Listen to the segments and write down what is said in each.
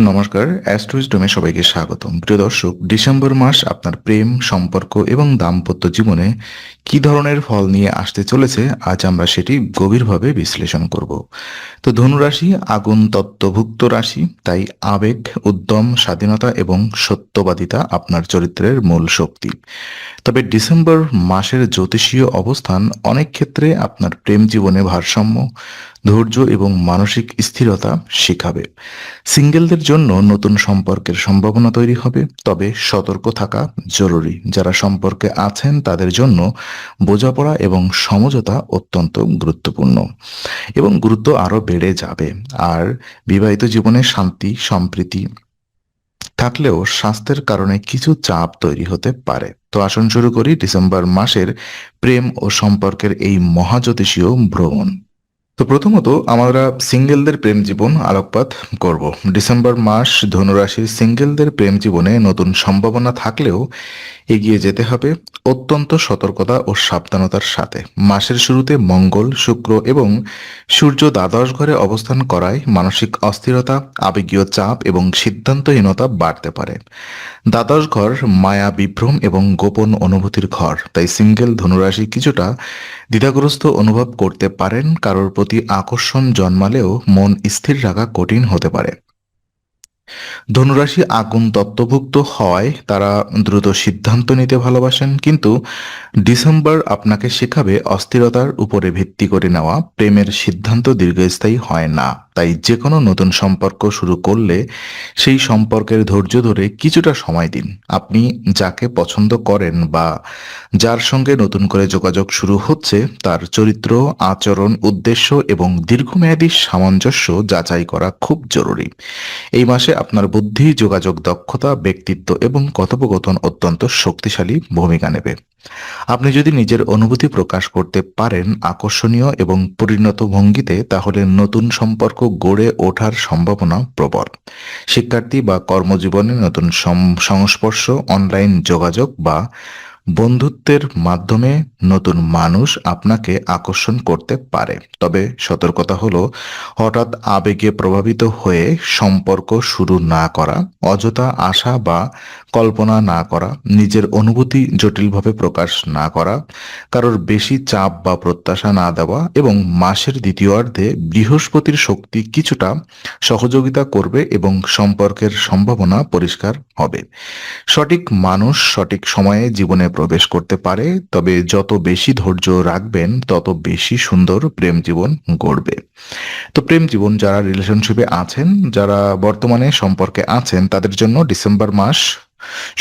নমস্কার, অ্যাস্ট্রোইজডমে সবাইকে স্বাগতম। প্রিয় দর্শক, ডিসেম্বর মাস আপনার প্রেম, সম্পর্ক এবং দাম্পত্য জীবনে কি ধরনের ফল নিয়ে আসতে চলেছে, আজ আমরা সেটি গভীরভাবে বিশ্লেষণ করব। তো ধনুরাশি আগুন তত্ত্বভুক্ত রাশি, তাই আবেগ, উদ্যম, স্বাধীনতা এবং সত্যবাদিতা আপনার চরিত্রের মূল শক্তি। তবে ডিসেম্বর মাসের জ্যোতিষীয় অবস্থান অনেক ক্ষেত্রে আপনার প্রেম জীবনে ভারসাম্য, ধৈর্য এবং মানসিক স্থিরতা শেখাবে। সিঙ্গেলদের জন্য নতুন সম্পর্কের সম্ভাবনা তৈরি হবে, তবে সতর্ক থাকা জরুরি। যারা সম্পর্কে আছেন তাদের জন্য বোঝাপড়া এবং সমঝোতা অত্যন্ত গুরুত্বপূর্ণ এবং গুরুত্ব আরও বেড়ে যাবে। আর বিবাহিত জীবনে শান্তি, সম্প্রীতি থাকলেও স্বাস্থ্যের কারণে কিছু চাপ তৈরি হতে পারে। তো আসুন শুরু করি ডিসেম্বর মাসের প্রেম ও সম্পর্কের এই মহাজ্যোতিষীয় ভ্রমণ। তো প্রথমত আমরা সিঙ্গেলদের প্রেম জীবন আলোকপাত করব। ডিসেম্বর মাস ধনুরাশির সিঙ্গেলদের প্রেম জীবনে নতুন সম্ভাবনা থাকলেও এগিয়ে যেতে হবে অত্যন্ত সতর্কতা ও সাবধানতার সাথে। মাসের শুরুতে মঙ্গল, শুক্র এবং সূর্য দ্বাদশ ঘরে অবস্থান করায় মানসিক অস্থিরতা, আবেগীয় চাপ এবং সিদ্ধান্তহীনতা বাড়তে পারে। দ্বাদশ ঘর মায়া বিভ্রম এবং গোপন অনুভূতির ঘর, তাই সিঙ্গেল ধনুরাশি কিছুটা দ্বিধাগ্রস্ত অনুভব করতে পারেন। কারোর প্রতি আকর্ষণ জন্মালেও মন স্থির রাখা কঠিন হতে পারে। ধনুরাশি আগুন তত্ত্বভুক্ত হওয়ায় তারা দ্রুত সিদ্ধান্ত নিতে ভালোবাসেন, কিন্তু ডিসেম্বর আপনাকে শেখাবে অস্থিরতার উপরে ভিত্তি করে নেওয়া, প্রেমের সিদ্ধান্ত দীর্ঘস্থায়ী হয় না। তাই যে কোনো নতুন সম্পর্ক শুরু করলে সেই সম্পর্কের ধৈর্য ধরে কিছুটা সময় দিন। আপনি যাকে পছন্দ করেন বা যার সঙ্গে নতুন করে যোগাযোগ শুরু হচ্ছে, তার চরিত্র, আচরণ, উদ্দেশ্য এবং দীর্ঘমেয়াদী সামঞ্জস্য যাচাই করা খুব জরুরি। এই মাসে আপনার বুদ্ধি, যোগাযোগ দক্ষতা, ব্যক্তিত্ব এবং কথোপকথন অত্যন্ত শক্তিশালী ভূমিকা নেবে। আপনি যদি নিজের অনুভূতি প্রকাশ করতে পারেন আকর্ষণীয় এবং পরিণত ভঙ্গিতে, তাহলে নতুন সম্পর্ক গড়ে ওঠার সম্ভাবনা প্রবল। শিক্ষার্থী বা কর্মজীবনে নতুন সংস্পর্শ অনলাইন যোগাযোগ বা বন্ধুত্বের মাধ্যমে নতুন মানুষ আপনাকে আকর্ষণ করতে পারে। তবে সতর্কতা হলো, হঠাৎ আবেগে প্রভাবিত হয়ে সম্পর্ক শুরু না করা, অযথা আশা বা কল্পনা না করা, নিজের অনুভূতি জটিলভাবে প্রকাশ না করা, কারোর বেশি চাপ বা প্রত্যাশা না দেওয়া এবং মাসের দ্বিতীয়ার্ধে বৃহস্পতির শক্তি কিছুটা সহযোগিতা করবে এবং সম্পর্কের সম্ভাবনা পরিষ্কার হবে। সঠিক মানুষ সঠিক সময়ে জীবনে প্রবেশ করতে পারে, তবে যত বেশি ধৈর্য রাখবেন, তত বেশি সুন্দর প্রেম জীবন গড়বে। তো প্রেম জীবন যারা রিলেশনশিপে আছেন, যারা বর্তমানে সম্পর্কে আছেন, তাদের জন্য ডিসেম্বর মাস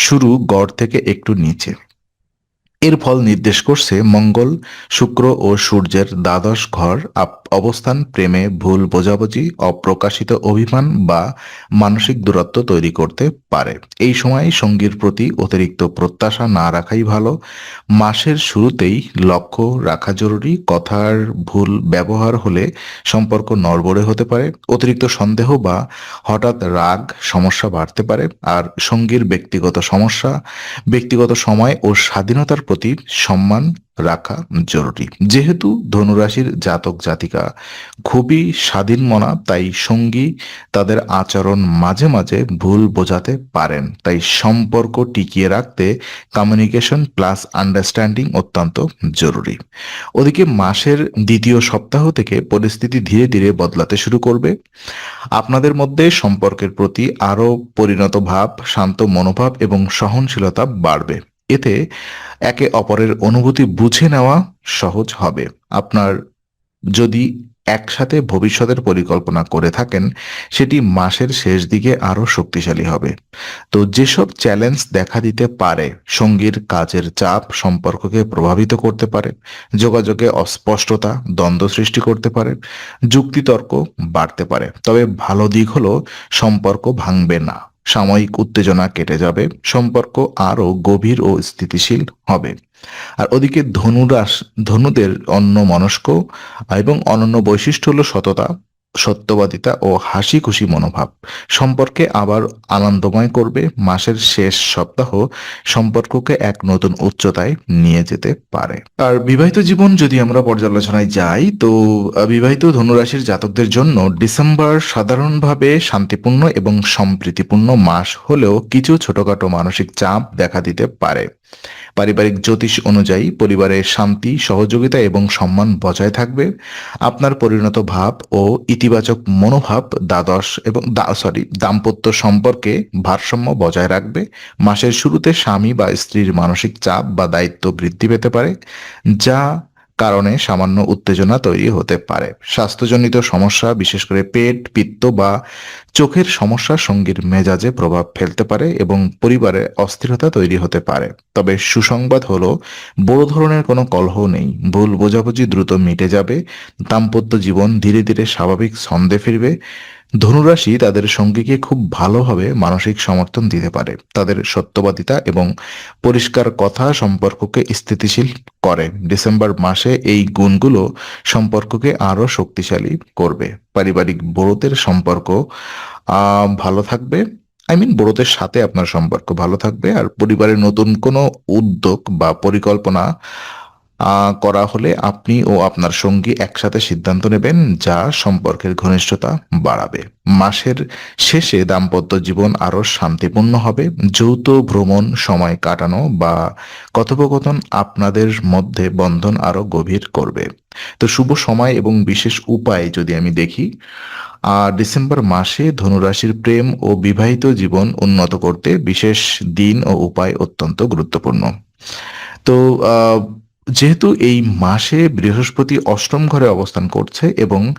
শুরু গড় থেকে একটু নিচে। এর ফল নির্দেশ করছে মঙ্গল, শুক্র ও সূর্যের দ্বাদশ ঘর অবস্থান, প্রেমে, ভুল বোঝাবুঝি, অপ্রকাশিত অভিমান বা মানসিক দূরত্ব তৈরি করতে পারে। এই সময় সঙ্গীর প্রতি অতিরিক্ত প্রত্যাশা না রাখাই ভালো। মাসের শুরুতেই লক্ষ্য রাখা জরুরি। কথার ভুল ব্যবহার হলে সম্পর্ক নড়বড়ে হতে পারে। অতিরিক্ত সন্দেহ বা হঠাৎ রাগ, সমস্যা বাড়তে পারে। আর সঙ্গীর ব্যক্তিগত সমস্যা, ব্যক্তিগত সময় ও স্বাধীনতার প্রতি সম্মান রাখা জরুরি। যেহেতু ধনুরাশির জাতক জাতিকা খুবই স্বাধীন মনা, তাই সঙ্গী তাদের আচরণ মাঝে মাঝে ভুল বোঝাতে পারেন। তাই সম্পর্ক টিকিয়ে রাখতে কমিউনিকেশন প্লাস আন্ডারস্ট্যান্ডিং অত্যন্ত জরুরি। ওদিকে মাসের দ্বিতীয় সপ্তাহ থেকে পরিস্থিতি ধীরে ধীরে বদলাতে শুরু করবে। আপনাদের মধ্যে সম্পর্কের প্রতি আরও পরিণত ভাব, শান্ত মনোভাব এবং সহনশীলতা বাড়বে। এতে একে অপরের অনুভূতি বুঝে নেওয়া সহজ হবে। আপনার যদি একসাথে ভবিষ্যতের পরিকল্পনা করে থাকেন, সেটি মাসের শেষ দিকে আরও শক্তিশালী হবে। তো যেসব চ্যালেঞ্জ দেখা দিতে পারে, সঙ্গীর কাজের চাপ সম্পর্ককে প্রভাবিত করতে পারে, যোগাযোগে অস্পষ্টতা, দ্বন্দ্ব সৃষ্টি করতে পারে যুক্তিতর্ক বাড়তে পারে, তবে ভালো দিক হলো সম্পর্ক ভাঙবে না। সাময়িক উত্তেজনা কেটে যাবে, সম্পর্ক আরও গভীর ও স্থিতিশীল হবে। আর ওদিকে ধনুরাস ধনুদের অন্য মনস্ক এবং অনন্য বৈশিষ্ট্য হলো সততা। সত্যবাদিতা ও হাসি খুশি মনোভাব। সম্পর্কে আবার আনন্দময় করবে মাসের শেষ সপ্তাহ সম্পর্ককে এক নতুন উচ্চতায় নিয়ে যেতে পারে। আর বিবাহিত জীবন যদি আমরা পর্যালোচনায় যাই, তো বিবাহিত ধনুরাশির জাতকদের জন্য ডিসেম্বর সাধারণভাবে শান্তিপূর্ণ এবং সম্প্রীতিপূর্ণ মাস হলেও কিছু ছোটখাটো মানসিক চাপ দেখা দিতে পারে। পারিবারিক জ্যোতিষ অনুযায়ী পরিবারের শান্তি, সহযোগিতা এবং সম্মান বজায় থাকবে। আপনার পরিণত ভাব ও ইতিবাচক মনোভাব, দ্বাদশ এবং সরি দাম্পত্য সম্পর্কে ভারসাম্য বজায় রাখবে। মাসের শুরুতে স্বামী বা স্ত্রীর মানসিক চাপ বা দায়িত্ব বৃদ্ধি পেতে পারে, যা কারণে সামান্য উত্তেজনা তৈরি হতে পারে। স্বাস্থ্যজনিত সমস্যা, বিশেষ করে পেট, পিত্ত বা চোখের সমস্যা সঙ্গীর মেজাজে প্রভাব ফেলতে পারে এবং পরিবারে অস্থিরতা তৈরি হতে পারে। তবে সুসংবাদ হলো, বড় ধরনের কোনো কলহ নেই। ভুল বোঝাবুঝি দ্রুত মিটে যাবে, দাম্পত্য জীবন ধীরে ধীরে স্বাভাবিক ছন্দে ফিরবে ধনুরাশি তাদের সঙ্গীকে খুব ভালোভাবে মানসিক সমর্থন দিতে পারে। তাদের সত্যবাদিতা এবং পরিষ্কার কথা সম্পর্ককে স্থিতিশীল করে। ডিসেম্বর মাসে এই গুণগুলো সম্পর্ককে আরও শক্তিশালী করবে। পারিবারিক বড়দের সম্পর্ক ভালো থাকবে। আই মিন বড়দের সাথে আপনার সম্পর্ক ভালো থাকবে। আর পরিবারের নতুন কোনো উদ্যোগ বা পরিকল্পনা করা হলে আপনি ও আপনার সঙ্গী একসাথে সিদ্ধান্ত নেবেন যা সম্পর্কের ঘনিষ্ঠতা বাড়াবে। মাসের শেষে দাম্পত্য জীবন আরও শান্তিপূর্ণ হবে। যৌথ ভ্রমণ, সময় কাটানো বা কথোপকথন আপনাদের মধ্যে বন্ধন আরও গভীর করবে। তো শুভ সময় এবং বিশেষ উপায় যদি আমি দেখি আর ডিসেম্বর মাসে ধনুরাশির প্রেম ও বিবাহিত জীবন উন্নত করতে বিশেষ দিন ও উপায় অত্যন্ত গুরুত্বপূর্ণ। তো যেহেতু এই মাসে বৃহস্পতি অষ্টম ঘরে অবস্থান করছে এবং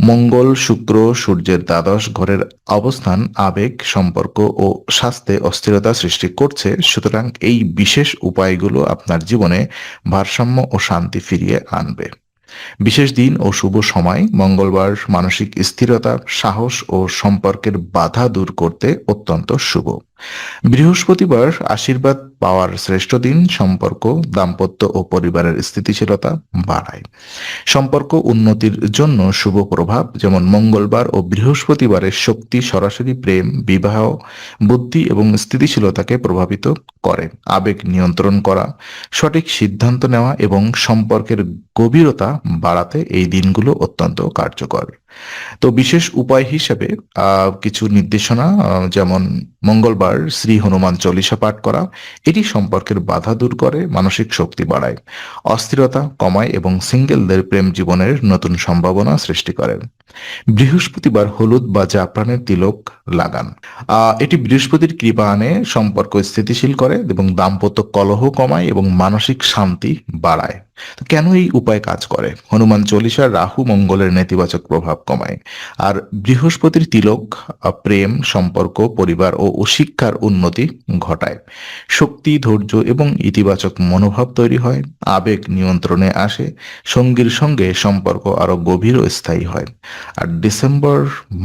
মঙ্গল, শুক্র, সূর্যের দ্বাদশ ঘরের অবস্থান, আবেগ, সম্পর্ক ও স্বাস্থ্যে অস্থিরতা সৃষ্টি করছে, সুতরাং এই বিশেষ উপায়গুলো আপনার জীবনে ভারসাম্য ও শান্তি ফিরিয়ে আনবে। বিশেষ দিন ও শুভ সময়, মঙ্গলবার মানসিক স্থিরতা, সাহস ও সম্পর্কের বাধা দূর করতে অত্যন্ত শুভ। বৃহস্পতিবার আশীর্বাদ পাওয়ার শ্রেষ্ঠ দিন সম্পর্ক, দাম্পত্য ও পরিবারের স্থিতিশীলতা বাড়ায়। সম্পর্ক উন্নতির জন্য শুভ প্রভাব, যেমন মঙ্গলবার ও বৃহস্পতিবারের শক্তি সরাসরি প্রেম, বিবাহ, বুদ্ধি এবং স্থিতিশীলতাকে প্রভাবিত করে। আবেগ নিয়ন্ত্রণ করা, সঠিক সিদ্ধান্ত নেওয়া এবং সম্পর্কের গভীরতা বাড়াতে এই দিনগুলো অত্যন্ত কার্যকর। তো বিশেষ উপায় হিসেবে কিছু নির্দেশনা যেমন মঙ্গলবার শ্রী হনুমান চল্লিশা পাঠ করা, এটি সম্পর্কের বাধা দূর করে, মানসিক শক্তি বাড়ায়, অস্থিরতা কমায় এবং সিঙ্গেলদের প্রেম জীবনের নতুন সম্ভাবনা সৃষ্টি করে। বৃহস্পতিবার হলুদ বা জাফরানের তিলক লাগান। এটি বৃহস্পতির কৃপা আনে, সম্পর্ক স্থিতিশীল করে এবং দাম্পত্য কলহ কমায় এবং মানসিক শান্তি বাড়ায়। কেন এই উপায় কাজ করে? হনুমান চল্লিশা রাহু মঙ্গলের নেতিবাচক প্রভাব। কমায়। আর বৃহস্পতির তিলক প্রেম, সম্পর্ক, পরিবার ও শিক্ষার উন্নতি ঘটায়। শক্তি, ধৈর্য এবং ইতিবাচক মনোভাব তৈরি হয়, আবেগ নিয়ন্ত্রণে আসে, সঙ্গীর সঙ্গে সম্পর্ক আরও গভীর ও স্থায়ী হয়। আর ডিসেম্বর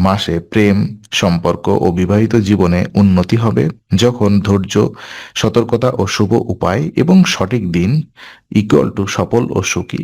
মাসে প্রেম, সম্পর্ক ও বিবাহিত জীবনে উন্নতি হবে, যখন ধৈর্য, সতর্কতা ও শুভ উপায় এবং সঠিক দিন ইকুয়াল টু সফল ও সুখী।